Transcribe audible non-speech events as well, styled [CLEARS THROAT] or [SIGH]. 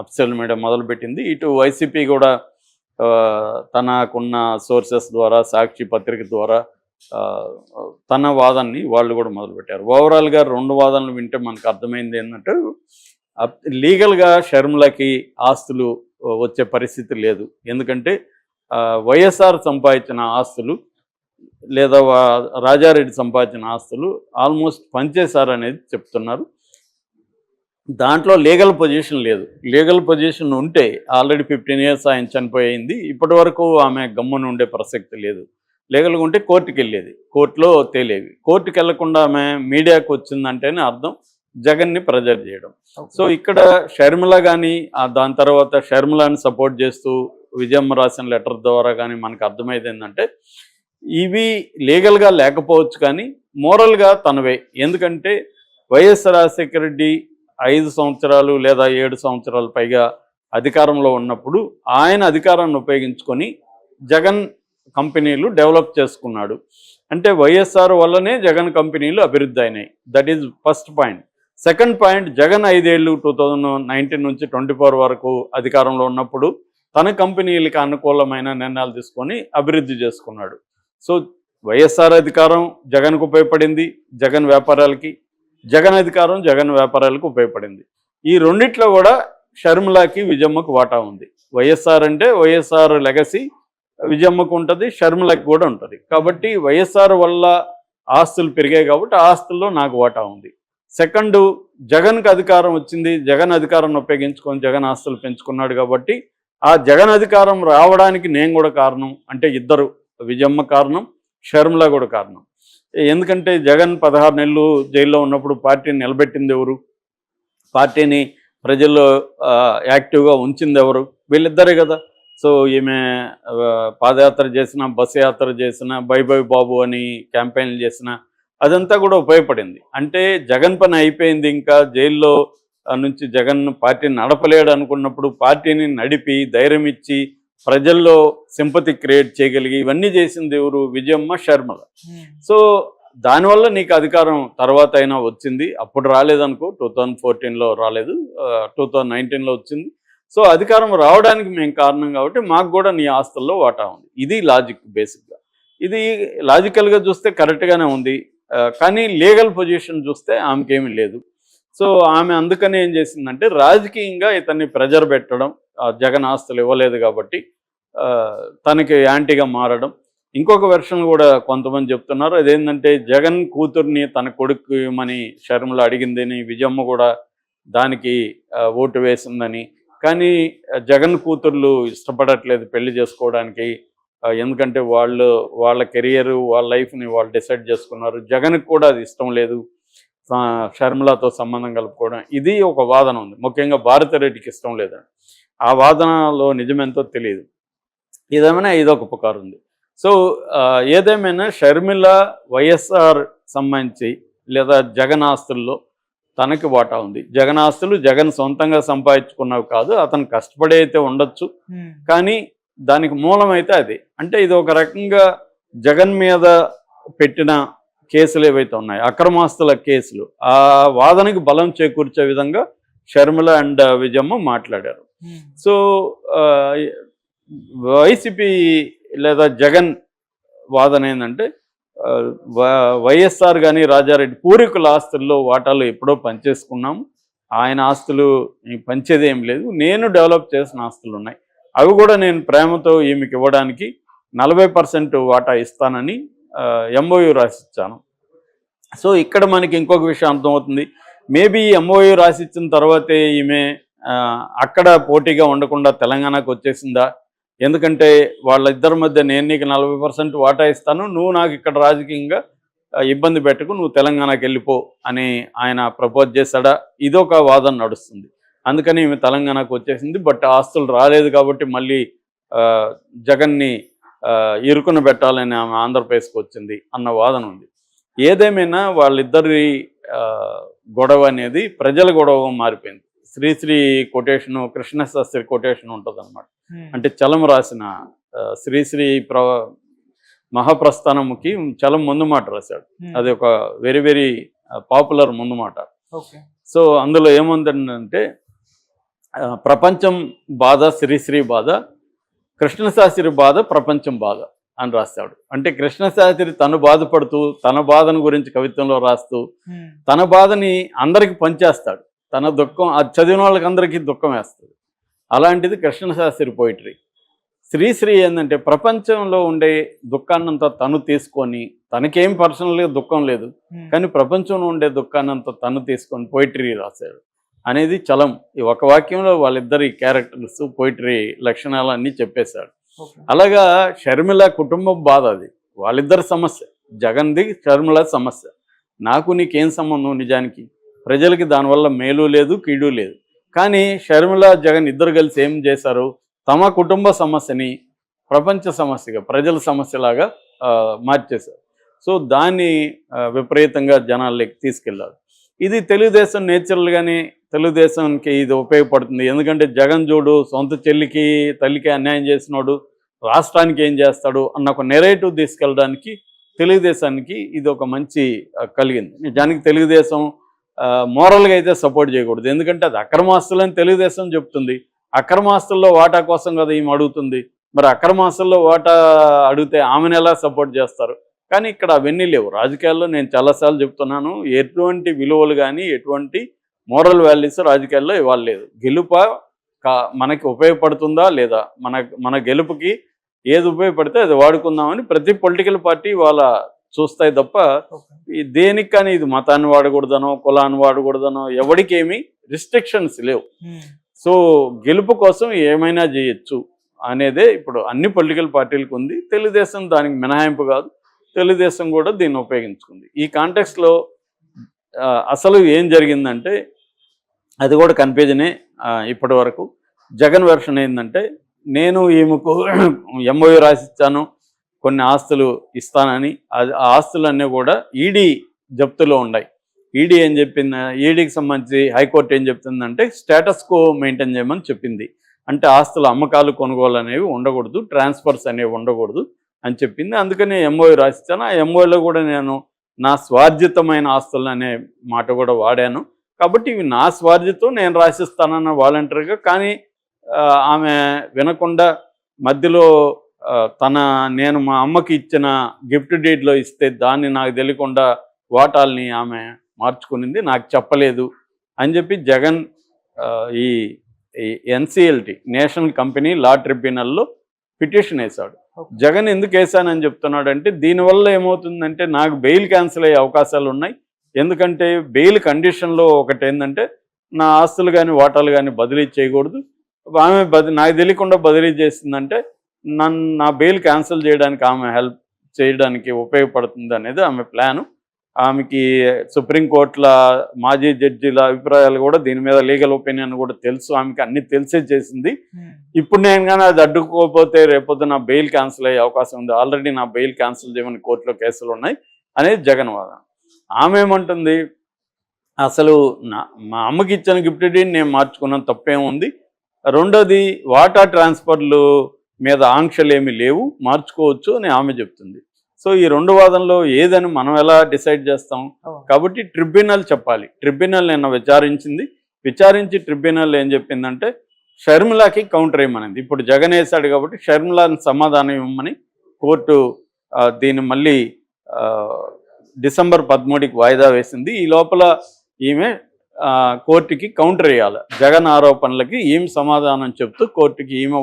Official media మొదలుపెట్టింది. ఇటు YCP కూడా తనకున్న సోర్సెస్ ద్వారా సాక్షి పత్రిక ద్వారా తన వాదనని వాళ్ళు కూడా మొదలుపెట్టారు. ఓవరాల్గా రెండు వాదనలు వింటే మనకు అర్థమైంది ఏంటంటే లీగల్గా షర్మిలకి ఆస్తులు వచ్చే పరిస్థితి లేదు. ఎందుకంటే వైఎస్ఆర్ సంపాదించిన ఆస్తులు లేదా రాజారెడ్డి సంపాదించిన ఆస్తులు ఆల్మోస్ట్ పనిచేశారనేది చెప్తున్నారు. దాంట్లో లీగల్ పొజిషన్ లేదు. లీగల్ పొజిషన్ ఉంటే ఆల్రెడీ ఫిఫ్టీన్ ఇయర్స్ ఆయన చనిపోయింది. ఇప్పటి వరకు ఆమె గమ్మున ఉండే ప్రసక్తి లేదు. లీగల్గా ఉంటే కోర్టుకి వెళ్ళేది. కోర్టులో తేలేవి. కోర్టుకి వెళ్ళకుండా ఆమె మీడియాకు వచ్చిందంటేనే అర్థం జగన్ని ప్రెజర్ చేయడం. సో ఇక్కడ షర్మిల కానీ దాని తర్వాత షర్మిలాని సపోర్ట్ చేస్తూ విజయమ్మ రాసిన లెటర్ ద్వారా కానీ మనకు అర్థమైంది ఏంటంటే ఇవి లీగల్గా లేకపోవచ్చు కానీ మోరల్గా తనవే. ఎందుకంటే వైఎస్ రాజశేఖర రెడ్డి ఐదు సంవత్సరాలు లేదా ఏడు సంవత్సరాలు పైగా అధికారంలో ఉన్నప్పుడు ఆయన అధికారాన్ని ఉపయోగించుకొని జగన్ కంపెనీలు డెవలప్ చేసుకున్నాడు. అంటే వైఎస్ఆర్ వల్లనే జగన్ కంపెనీలు అభివృద్ధి అయినాయి. That is first point second point Jagan ఐదేళ్ళు టూ థౌజండ్ నైన్టీన్ నుంచి ట్వంటీ ఫోర్ వరకు అధికారంలో ఉన్నప్పుడు తన కంపెనీలకి అనుకూలమైన నిర్ణయాలు తీసుకొని అభివృద్ధి చేసుకున్నాడు. సో వైఎస్ఆర్ అధికారం జగన్కు ఉపయోగపడింది. జగన్ వ్యాపారాలకి జగన్ అధికారం జగన్ వ్యాపారాలకు ఉపయోగపడింది. ఈ రెండిట్లో కూడా షర్మిలాకి విజయమ్మకు వాటా ఉంది. వైఎస్ఆర్ అంటే వైఎస్ఆర్ లెగసీ విజయమ్మకు ఉంటుంది షర్మిలకి కూడా ఉంటుంది. కాబట్టి వైఎస్ఆర్ వల్ల ఆస్తులు పెరిగాయి కాబట్టి ఆస్తుల్లో నాకు వాటా ఉంది. సెకండ్ జగన్కి అధికారం వచ్చింది జగన్ అధికారాన్ని ఉపయోగించుకొని జగన్ ఆస్తులు పెంచుకున్నాడు కాబట్టి ఆ జగన్ అధికారం రావడానికి నేను కూడా కారణం అంటే ఇద్దరు విజయమ్మ కారణం షర్మిల కూడా కారణం. ఎందుకంటే జగన్ పదహారు నెలలు జైల్లో ఉన్నప్పుడు పార్టీని నిలబెట్టింది ఎవరు? పార్టీని ప్రజల్లో యాక్టివ్గా ఉంచింది ఎవరు? వీళ్ళిద్దరే కదా. సో ఈమె పాదయాత్ర చేసిన బస్సు యాత్ర చేసిన బై బై బాబు అని క్యాంపెయిన్లు చేసిన అదంతా కూడా ఉపయోగపడింది. అంటే జగన్ పని అయిపోయింది ఇంకా జైల్లో నుంచి జగన్ పార్టీని నడపలేడు అనుకున్నప్పుడు పార్టీని నడిపి ధైర్యం ఇచ్చి ప్రజల్లో సింపతి క్రియేట్ చేయగలిగి ఇవన్నీ చేసింది ఎవరు విజయమ్మ శర్మల. సో దానివల్ల నీకు అధికారం తర్వాత అయినా వచ్చింది. అప్పుడు రాలేదనుకో టూ థౌజండ్ ఫోర్టీన్లో రాలేదు. టూ థౌజండ్ నైన్టీన్లో వచ్చింది. సో అధికారం రావడానికి మేము కారణం కాబట్టి మాకు కూడా నీ ఆస్తుల్లో వాటా ఉంది. ఇది లాజిక్ బేసిక్గా. ఇది లాజికల్గా చూస్తే కరెక్ట్గానే ఉంది. కానీ లీగల్ పొజిషన్ చూస్తే ఆమెకేమీ లేదు. సో ఆమె అందుకని ఏం చేసిందంటే రాజకీయంగా ఇతన్ని ప్రెజర్ పెట్టడం జగన్ ఆస్తులు ఇవ్వలేదు కాబట్టి తనకి యాంటీగా మారడం. ఇంకొక వెర్షన్ కూడా కొంతమంది చెప్తున్నారు. అదేంటంటే జగన్ కూతుర్ని తన కొడుకు ఇవ్వమని షర్మిల అడిగిందని విజయమ్మ కూడా దానికి ఓటు వేసిందని. కానీ జగన్ కూతుర్లు ఇష్టపడట్లేదు పెళ్ళి చేసుకోవడానికి. ఎందుకంటే వాళ్ళు వాళ్ళ కెరియర్ వాళ్ళ లైఫ్ని వాళ్ళు డిసైడ్ చేసుకున్నారు. జగన్కి కూడా అది ఇష్టం లేదు. షర్మిలతో సంబంధం కలుపుకోవడం ఇది ఒక వాదన ఉంది. ముఖ్యంగా భారతిరెడ్డికి ఇష్టం లేదని. ఆ వాదనలో నిజమెంతో తెలియదు. ఇదేమైనా ఇదొక పుకారు ఉంది. సో ఏదేమైనా షర్మిల వైఎస్ఆర్ సంబంధించి లేదా జగన్ ఆస్తుల్లో తనకి వాటా ఉంది. జగన్ ఆస్తులు జగన్ సొంతంగా సంపాదించుకున్నవి కాదు అతను కష్టపడి అయితే ఉండొచ్చు. కానీ దానికి మూలమైతే అది. అంటే ఇది ఒక రకంగా జగన్ మీద పెట్టిన కేసులు ఏవైతే ఉన్నాయో అక్రమాస్తుల కేసులు ఆ వాదనకి బలం చేకూర్చే విధంగా షర్మిల అండ్ విజయమ్మ మాట్లాడారు. సో ఆ, వైసీపీ లేదా జగన్ వాదన ఏంటంటే వైఎస్ఆర్ కానీ రాజారెడ్డి పూర్వీకుల ఆస్తుల్లో వాటాలు ఎప్పుడో పనిచేసుకున్నాము ఆయన ఆస్తులు పంచేది ఏం లేదు. నేను డెవలప్ చేసిన ఆస్తులు ఉన్నాయి. అవి కూడా నేను ప్రేమతో ఈమెకి ఇవ్వడానికి నలభై పర్సెంట్ వాటా ఇస్తానని ఎంఓయు రాసిచ్చాను. సో ఇక్కడ మనకి ఇంకొక విషయం అర్థమవుతుంది. మేబీ ఎంఓయు రాసిచ్చిన తర్వాతే ఈమె అక్కడ పోటీగా ఉండకుండా తెలంగాణకు వచ్చేసిందా? ఎందుకంటే వాళ్ళిద్దరి మధ్య నేను నీకు నలభై పర్సెంట్ వాటా ఇస్తాను నువ్వు నాకు ఇక్కడ రాజకీయంగా ఇబ్బంది పెట్టకు నువ్వు తెలంగాణకి వెళ్ళిపో అని ఆయన ప్రపోజ్ చేశాడా? ఇదొక వాదన నడుస్తుంది. అందుకని ఈమె తెలంగాణకు వచ్చేసింది బట్ ఆస్తులు రాలేదు కాబట్టి మళ్ళీ జగన్ని ఇరుకున పెట్టాలని ఆమె ఆంధ్రప్రదేశ్కి వచ్చింది అన్న వాదన ఉంది. ఏదేమైనా వాళ్ళిద్దరి గొడవ అనేది ప్రజల గొడవ మారిపోయింది. శ్రీశ్రీ కొటేషన్ కృష్ణశాస్త్రి కొటేషన్ ఉంటుంది అనమాట అంటే చలం రాసిన శ్రీశ్రీ ప్ర మహాప్రస్థానముకి చలం ముందు మాట రాశాడు. అది ఒక వెరీ వెరీ పాపులర్ ముందు మాట. సో అందులో ఏముందంటే ప్రపంచం బాధ శ్రీశ్రీ బాధ కృష్ణశాస్త్రి బాధ ప్రపంచం బాధ అని రాస్తాడు. అంటే కృష్ణశాస్త్రి తను బాధపడుతూ తన బాధను గురించి కవిత్వంలో రాస్తూ తన బాధని అందరికి పంచేస్తాడు. తన దుఃఖం అది చదివిన వాళ్ళకి అందరికీ దుఃఖం వేస్తుంది. అలాంటిది కృష్ణశాస్త్రి పోయిటరీ శ్రీశ్రీ ఏంటంటే ప్రపంచంలో ఉండే దుఃఖాన్నంతా తను తీసుకొని తనకేం పర్సనల్గా దుఃఖం లేదు కానీ ప్రపంచంలో ఉండే దుఃఖాన్నంతా తను తీసుకొని పోయిటరీ రాశాడు. అనేది చలం. ఈ ఒక వాక్యంలో వాళ్ళిద్దరి క్యారెక్టర్స్ పోయిటరీ లక్షణాలు అన్నీ చెప్పేశాడు అలాగా షర్మిల కుటుంబం బాధ అది. వాళ్ళిద్దరి సమస్య. జగన్ది షర్మిల సమస్య. నాకు నీకేం సంబంధం నిజానికి? ప్రజలకి దానివల్ల మేలు లేదు కీడు లేదు. కానీ షర్మిల జగన్ ఇద్దరు కలిసి ఏం చేశారు? తమ కుటుంబ సమస్యని ప్రపంచ సమస్యగా ప్రజల సమస్యలాగా మార్చేశారు. సో దాన్ని విపరీతంగా జనాల్లోకి తీసుకెళ్ళారు ఇది తెలుగుదేశం నేచురల్గానే తెలుగుదేశానికి ఇది ఉపయోగపడుతుంది. ఎందుకంటే జగన్ చూడు సొంత చెల్లికి తల్లికి అన్యాయం చేసినోడు రాష్ట్రానికి ఏం చేస్తాడు అన్న ఒక నెరేటివ్ తీసుకెళ్ళడానికి తెలుగుదేశానికి ఇది ఒక మంచి కలిగింది. నిజానికి తెలుగుదేశం మోరల్గా అయితే సపోర్ట్ చేయకూడదు. ఎందుకంటే అది అక్రమాస్తులని తెలుగుదేశం చెప్తుంది. అక్రమాస్తుల్లో వాటా కోసం కదా ఈమె అడుగుతుంది. మరి అక్రమాస్తుల్లో వాటా అడిగితే ఆమెను ఎలా సపోర్ట్ చేస్తారు? కానీ ఇక్కడ అవన్నీ లేవు. రాజకీయాల్లో నేను చాలాసార్లు చెప్తున్నాను ఎటువంటి విలువలు కానీ ఎటువంటి మోరల్ వాల్యూస్ రాజకీయాల్లో ఇవ్వలేదు గెలుప కా- మనకి ఉపయోగపడుతుందా లేదా? మన మన గెలుపుకి ఏది ఉపయోగపడితే అది వాడుకుందామని ప్రతి పొలిటికల్ పార్టీ వాళ్ళ చూస్తాయి తప్ప ఈ దేనికి కానీ ఇది మతాన్ని వాడకూడదనో కులాన్ని వాడకూడదనో ఎవరికి ఏమీ రిస్ట్రిక్షన్స్ లేవు సో గెలుపు కోసం ఏమైనా చేయొచ్చు అనేదే ఇప్పుడు అన్ని పొలిటికల్ పార్టీలకు ఉంది. తెలుగుదేశం దానికి మినహాయింపు కాదు. తెలుగుదేశం కూడా దీన్ని ఉపయోగించుకుంది. ఈ కాంటెక్స్లో అసలు ఏం జరిగిందంటే అది కూడా కన్ఫ్యూజనే ఇప్పటి వరకు. జగన్ వెర్షన్ ఏంటంటే నేను ఈమెకు [CLEARS THROAT] ఎంఓయూ రాసిచ్చాను కొన్ని ఆస్తులు ఇస్తానని. అది ఆ ఆస్తులన్నీ కూడా ఈడీ జప్తులో ఉన్నాయి. ఈడీ ఏం చెప్పింది ఈడీకి సంబంధించి హైకోర్టు ఏం చెప్తుందంటే స్టేటస్ కో మెయింటైన్ చేయమని చెప్పింది. అంటే ఆస్తుల అమ్మకాలు కొనుగోలు అనేవి ఉండకూడదు ట్రాన్స్ఫర్స్ అనేవి ఉండకూడదు. అని చెప్పింది. అందుకని ఎంఓ రాసిచ్చాను. ఆ ఎంఓలో కూడా నేను నా స్వార్జితమైన ఆస్తులు అనే మాట కూడా వాడాను. కాబట్టి ఇవి నా స్వార్జితం నేను రాసిస్తానన్న వాలంటరీగా. కానీ ఆమె వినకుండా మధ్యలో తన నేను మా అమ్మకి ఇచ్చిన గిఫ్ట్ డీడ్లో ఇస్తే దాన్ని నాకు తెలియకుండా వాటాల్ని ఆమె మార్చుకునింది. నాకు చెప్పలేదు అని చెప్పి జగన్ ఈ ఎన్సిఎల్టీ నేషనల్ కంపెనీ లా ట్రిబ్యునల్లో పిటిషన్ వేశాడు. జగన్ ఎందుకు వేశానని చెప్తున్నాడంటే దీనివల్ల ఏమవుతుందంటే నాకు బెయిల్ క్యాన్సిల్ అయ్యే అవకాశాలు ఉన్నాయి. ఎందుకంటే బెయిల్ కండిషన్లో ఒకటి ఏంటంటే నా ఆస్తులు కానీ వాటాలు కానీ బదిలీ చేయకూడదు. ఆమె బది నాకు తెలియకుండా బదిలీ చేసిందంటే నన్ను నా బెయిల్ క్యాన్సిల్ చేయడానికి ఆమె హెల్ప్ చేయడానికి ఉపయోగపడుతుంది అనేది ఆమె ప్లాను. ఆమెకి సుప్రీంకోర్టుల మాజీ జడ్జిల అభిప్రాయాలు కూడా దీని మీద లీగల్ ఒపీనియన్ కూడా తెలుసు. ఆమెకి అన్ని తెలిసే చేసింది. ఇప్పుడు నేను కానీ అది అడ్డుకోకపోతే రేపొద్దు నా బెయిల్ క్యాన్సిల్ అయ్యే అవకాశం ఉంది. ఆల్రెడీ నా బెయిల్ క్యాన్సిల్ చేయమని కోర్టులో కేసులు ఉన్నాయి అనేది జగన్ వాదన. ఆమె ఏమంటుంది? అసలు నా మా అమ్మకి ఇచ్చిన గిఫ్ట్ డీడ్ నేను మార్చుకున్నాను తప్పేముంది రెండోది వాటా ట్రాన్స్ఫర్లు మీద ఆంక్షలు ఏమీ లేవు మార్చుకోవచ్చు అని ఆమె చెప్తుంది. సో ఈ రెండు వాదనలో ఏదని మనం ఎలా డిసైడ్ చేస్తాం? కాబట్టి ట్రిబ్యునల్ చెప్పాలి. ట్రిబ్యునల్ నిన్న విచారించింది. విచారించి ట్రిబ్యునల్ ఏం చెప్పిందంటే షర్మిలాకి కౌంటర్ ఇవ్వమనింది ఇప్పుడు జగన్ వేశాడు కాబట్టి షర్మిలాని సమాధానం ఇవ్వమని కోర్టు దీన్ని మళ్ళీ డిసెంబర్ పదమూడుకి వాయిదా వేసింది. ఈ లోపల ఈమె కోర్టుకి కౌంటర్ వేయాలి. జగన్ ఆరోపణలకి ఈమె సమాధానం చెప్తూ కోర్టుకి ఈమె